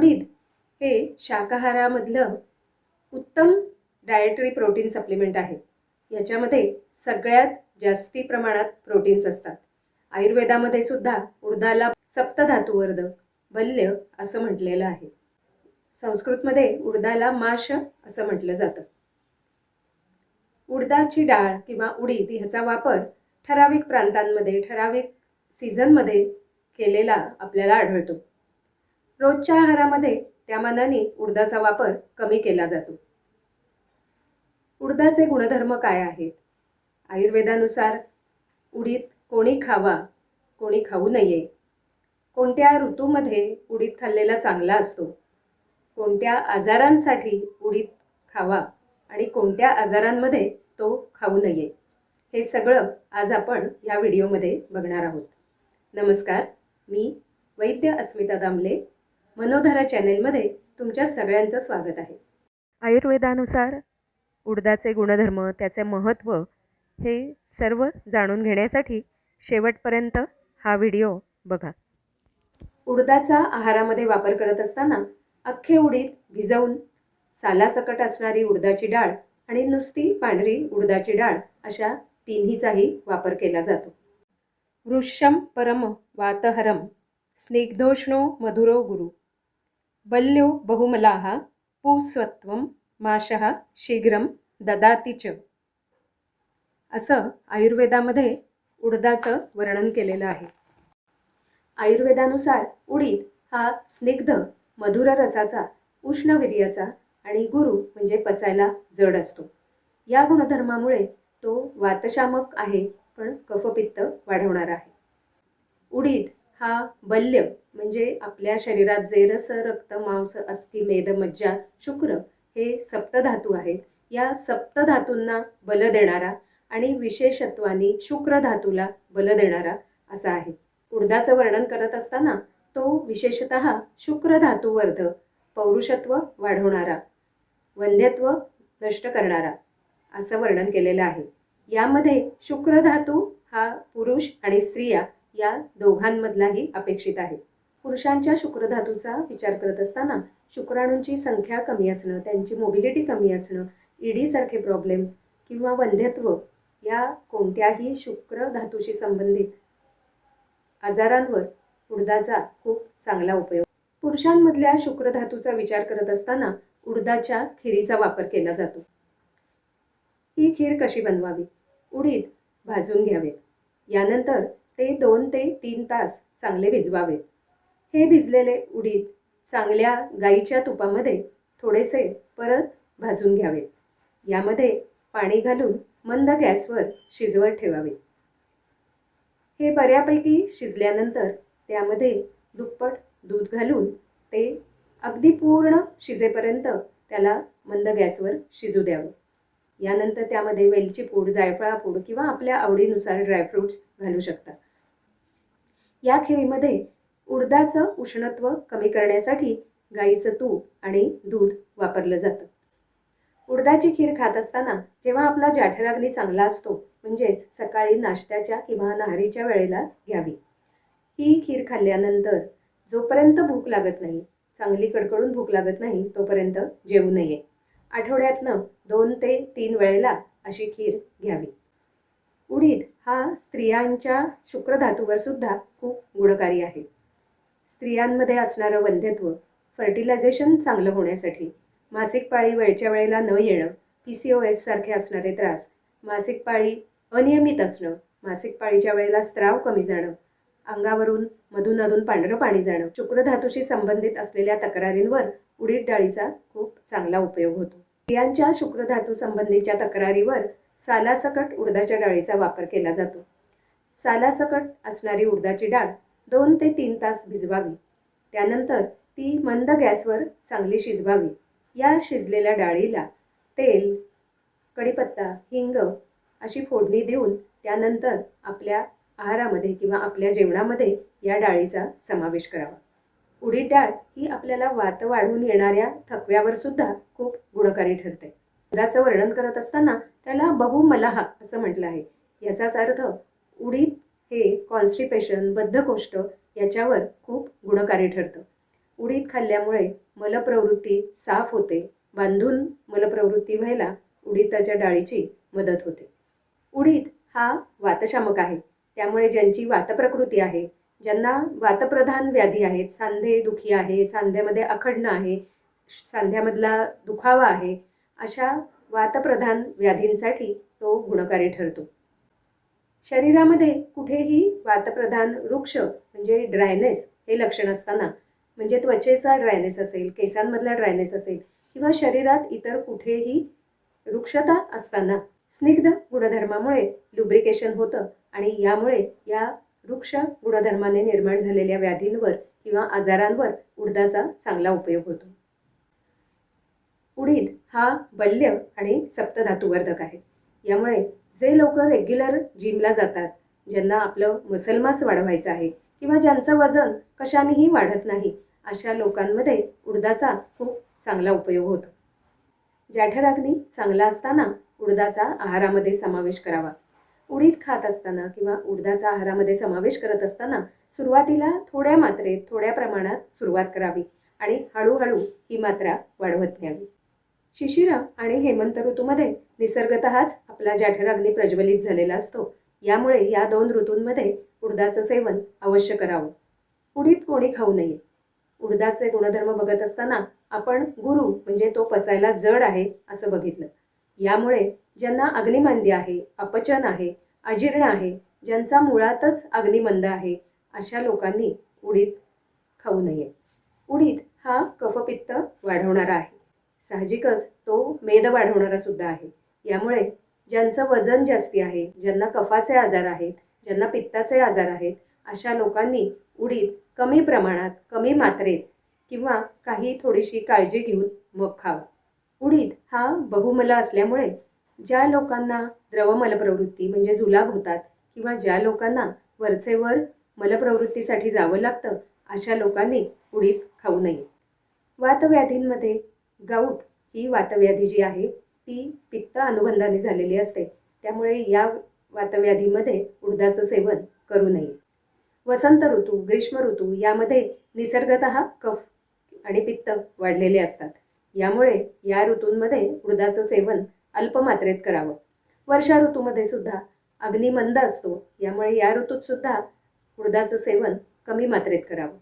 उडीद हे शाकाहारामधलं उत्तम डायटरी प्रोटीन सप्लिमेंट आहे. याच्यामध्ये सगळ्यात जास्ती प्रमाणात प्रोटीन्स असतात. आयुर्वेदामध्ये सुद्धा उडदाला सप्तधातुवर्धक बल्य असं म्हटलेलं आहे. संस्कृतमध्ये उडदाला माश असं म्हटलं जातं. उडदाची डाळ किंवा उडीद ह्याचा वापर ठराविक प्रांतांमध्ये ठराविक सीझनमध्ये केलेला आपल्याला आढळतो. रोजच्या आहारामध्ये त्या मानाने उडदाचा वापर कमी केला जातो. उडदाचे गुणधर्म काय आहेत? आयुर्वेदानुसार उडीद कोणी खावा कोणी खाऊ नये. कोणत्या ऋतूमध्ये उडीद खाल्लेला चांगला असतो? कोणत्या आजारांसाठी उडीद खावा आणि कोणत्या आजारांमध्ये तो खाऊ नये? हे सगळं आज आपण या व्हिडिओमध्ये बघणार आहोत. नमस्कार मी वैद्य अस्मिता दामले मनोधरा चॅनेलमध्ये तुमच्या सगळ्यांचं स्वागत आहे. आयुर्वेदानुसार उडदाचे गुणधर्म त्याचे महत्त्व हे सर्व जाणून घेण्यासाठी शेवटपर्यंत हा व्हिडिओ बघा. उडदाचा आहारामध्ये वापर करत असताना अख्खे उडीद भिजवून सालासकट असणारी उडदाची डाळ आणि नुसती पांढरी उडदाची डाळ अशा तिन्हीचाही वापर केला जातो. वृषम परम वातहरम स्निग्धोष्णो मधुरो गुरु. बल्यो बहुमलाः पूस्वत्वं माशः शीघ्रं ददाति च। असं आयुर्वेदामध्ये उडदाचं वर्णन केलेलं आहे। आयुर्वेदानुसार उडीद हा स्निग्ध मधुर रसाचा उष्णवीर्याचा आणि गुरु म्हणजे पचायला जड असतो। या गुणधर्मामुळे तो वातशामक आहे पण कफपित्त वाढवणार आहे। उडीद हा बल्य म्हणजे आपल्या शरीरात जे रस रक्त मांस अस्थि मेद मज्जा शुक्र हे सप्तधातू आहेत. या सप्तधातूंना बल देणारा आणि विशेषत्वाने शुक्र धातूला बल देणारा असा आहे. उडदाचं वर्णन करत असताना तो विशेषत शुक्र धातूवर्ध पौरुषत्व वाढवणारा वंध्यत्व नष्ट करणारा असं वर्णन केलेलं आहे. यामध्ये शुक्र धातू हा पुरुष आणि स्त्रिया या दोघांमधलाही अपेक्षित आहे. पुरुषांच्या शुक्रधातूचा विचार करत असताना शुक्राणूंची संख्या कमी असणं त्यांची मोबिलिटी कमी असणं ईडीसारखे प्रॉब्लेम किंवा वंध्यत्व या कोणत्याही शुक्र धातूशी संबंधित आजारांवर उडदाचा खूप चांगला उपयोग. पुरुषांमधल्या शुक्र धातूचा विचार करत असताना उडदाच्या खिरीचा वापर केला जातो. ही खीर कशी बनवावी? उडीद भाजून घ्यावे. यानंतर ते दोन ते तीन तास चांगले भिजवावेत हे भिजलेले उडीद चांगल्या गाईच्या तुपामध्ये थोडेसे परत भाजून घ्यावेत यामध्ये पाणी घालून मंद गॅसवर शिजवत ठेवावे. हे बऱ्यापैकी शिजल्यानंतर त्यामध्ये दुप्पट दूध घालून ते अगदी पूर्ण शिजेपर्यंत त्याला मंद गॅसवर शिजू द्यावं. यानंतर त्यामध्ये वेलची पूड जायफळा पूड किंवा आपल्या आवडीनुसार ड्रायफ्रूट्स घालू शकता. या खिरीमध्ये उडदाचं उष्णत्व कमी करण्यासाठी गाईचं तूप आणि दूध वापरलं जातं. उडदाची खीर खात असताना जेव्हा आपला जाठराग्नी चांगला असतो म्हणजेच सकाळी नाश्त्याच्या किंवा नहारीच्या वेळेला घ्यावी. ही खीर खाल्ल्यानंतर जोपर्यंत भूक लागत नाही चांगली कडकडून भूक लागत नाही तोपर्यंत जेवू नये. आठवड्यातनं दोन ते तीन वेळेला अशी खीर घ्यावी. उडीद हा स्त्रियांच्या शुक्रधातूवर सुद्धा खूप गुणकारी आहे. स्त्रियांमध्ये असणारं वंध्यत्व फर्टिलायझेशन चांगलं होण्यासाठी मासिक पाळी वेळच्या वेळेला न येणं पी सी ओ एससारखे असणारे त्रास मासिक पाळी अनियमित असणं मासिक पाळीच्या वेळेला स्त्राव कमी जाणं अंगावरून मधून अधून पांढरं पाणी जाणं शुक्रधातूशी संबंधित असलेल्या तक्रारींवर उडीद डाळीचा खूप चांगला उपयोग होतो. स्त्रियांच्या शुक्रधातू संबंधीच्या तक्रारीवर सालासकट उडदाच्या डाळीचा वापर केला जातो. सालासकट असणारी उडदाची डाळ दोन ते तीन तास भिजवावी. त्यानंतर ती मंद गॅसवर चांगली शिजवावी. या शिजलेल्या डाळीला तेल कढीपत्ता हिंग अशी फोडणी देऊन त्यानंतर आपल्या आहारामध्ये किंवा आपल्या जेवणामध्ये या डाळीचा समावेश करावा. उडीद डाळ ही आपल्याला वात वाढून येणाऱ्या थकव्यावर सुद्धा खूप गुणकारी ठरते. दुधाचं वर्णन करत असताना त्याला बहुमलाह असं म्हटलं आहे. याचाच अर्थ उडीद हे कॉन्स्टिपेशन बद्धकोष्ठ याच्यावर खूप गुणकारी ठरतं. उडीद खाल्ल्यामुळे मलप्रवृत्ती साफ होते. बांधून मलप्रवृत्ती व्हायला उडीदाच्या डाळीची मदत होते. उडीद हा वातशामक आहे. त्यामुळे ज्यांची वातप्रकृती आहे ज्यांना वातप्रधान व्याधी आहेत सांधे दुखी आहे सांध्यामध्ये अखडणं आहे सांध्यामधला दुखावा आहे अशा वातप्रधान व्याधींसाठी तो गुणकारी ठरतो. शरीरामध्ये कुठेही वातप्रधान वृक्ष म्हणजे ड्रायनेस हे लक्षण असताना म्हणजे त्वचेचा ड्रायनेस असेल केसांमधला ड्रायनेस असेल किंवा शरीरात इतर कुठेही वृक्षता असताना स्निग्ध गुणधर्मामुळे लुब्रिकेशन होतं आणि यामुळे या वृक्ष गुणधर्माने निर्माण झालेल्या व्याधींवर किंवा आजारांवर उडदाचा चांगला उपयोग होतो. उडीद हा बल्य आणि सप्तधातुवर्धक आहे. यामुळे जे लोक रेग्युलर जिमला जातात ज्यांना आपलं मसलमास वाढवायचं आहे किंवा ज्यांचं वजन कशानेही वाढत नाही अशा लोकांमध्ये उडदाचा खूप चांगला उपयोग होतो. जठराग्नी चांगला असताना उडदाचा आहारामध्ये समावेश करावा. उडीद खात असताना किंवा उडदाचा आहारामध्ये समावेश करत असताना सुरुवातीला थोड्या मात्रेत थोड्या प्रमाणात सुरुवात करावी आणि हळूहळू ही मात्रा वाढवत घ्यावी शिशिर आणि हेमंत ऋतूमध्ये निसर्गतःच आपला जठराग्नी प्रज्वलित झालेला असतो. यामुळे या दोन ऋतूंमध्ये उडदाचं सेवन अवश्य करावं. उडीत कोणी खाऊ नये. उडदाचे गुणधर्म बघत असताना आपण गुरु म्हणजे तो पचायला जड आहे असं बघितलं. यामुळे ज्यांना अग्निमांद्य आहे अपचन आहे अजीर्ण आहे ज्यांचा मुळातच अग्निमंद आहे अशा लोकांनी उडीद खाऊ नये. उडीद हा कफपित्त वाढवणारा आहे. साहजिकच तो मेद वाढवणारा सुद्धा आहे. यामुळे ज्यांचं वजन जास्ती आहे ज्यांना कफाचे आजार आहेत ज्यांना पित्ताचे आजार आहेत अशा लोकांनी उडीद कमी प्रमाणात कमी मात्रेत किंवा काही थोडीशी काळजी घेऊन मग खावं उडीद हा बहुमल असल्यामुळे ज्या लोकांना द्रवमलप्रवृत्ती म्हणजे जुलाब होतात किंवा ज्या लोकांना वरचेवर मलप्रवृत्तीसाठी जावं लागतं अशा लोकांनी उडीद खाऊ नये. वातव्याधींमध्ये गाऊट ही वातव्याधी जी आहे ती पित्त अनुबंधाने झालेली असते. त्यामुळे या वातव्याधीमध्ये उडदाचं सेवन करू नये. वसंत ऋतू ग्रीष्म ऋतू यामध्ये निसर्गत कफ आणि पित्त वाढलेले असतात. यामुळे या ऋतूंमध्ये उडदाचं सेवन अल्पमात्रेत करावं. वर्षा ऋतूमध्ये सुद्धा अग्निमंद असतो. यामुळे या ऋतूत सुद्धा उडदाचं सेवन कमी मात्रेत करावं.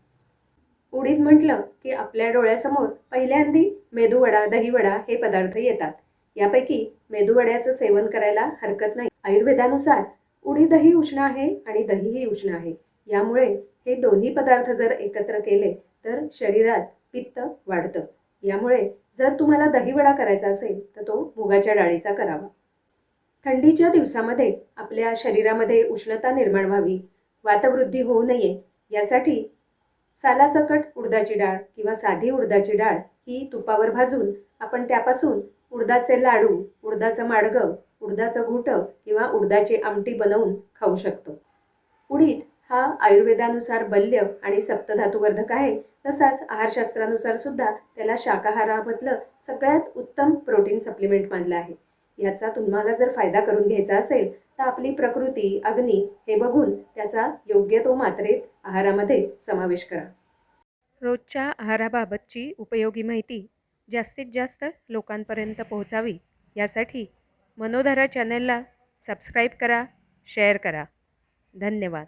उडीद म्हटलं की आपल्या डोळ्यासमोर पहिल्यांदी मेदूवडा दहीवडा हे पदार्थ येतात. यापैकी मेदूवड्याचं सेवन करायला हरकत नाही. आयुर्वेदानुसार उडी दही उष्ण आहे आणि दहीही उष्ण आहे. यामुळे हे दोन्ही पदार्थ जर एकत्र केले तर शरीरात पित्त वाढतं. यामुळे जर तुम्हाला दहीवडा करायचा असेल तर तो मुगाच्या डाळीचा करावा. थंडीच्या दिवसामध्ये आपल्या शरीरामध्ये उष्णता निर्माण व्हावी वातवृद्धी होऊ नये यासाठी सालासकट उडदाची डाळ किंवा साधी उडदाची डाळ ही तुपावर भाजून आपण त्यापासून उडदाचे लाडू उडदाचं माडगं उडदाचं घुटं किंवा उडदाची आमटी बनवून खाऊ शकतो. उडीद हा आयुर्वेदानुसार बल्य आणि सप्तधातुवर्धक आहे. तसाच आहारशास्त्रानुसार सुद्धा त्याला शाकाहारामधलं सगळ्यात उत्तम प्रोटीन सप्लिमेंट मानलं आहे. याचा तुम्हाला जर फायदा करून घ्यायचा असेल तर आपली प्रकृती अग्नी हे बघून त्याचा योग्य तो मात्रेत आहारामध्ये समावेश करा. रोजच्या आहाराबाबतची उपयोगी माहिती जास्तीत जास्त लोकांपर्यंत पोहोचावी यासाठी मनोधारा चॅनलला सबस्क्राईब करा शेअर करा. धन्यवाद.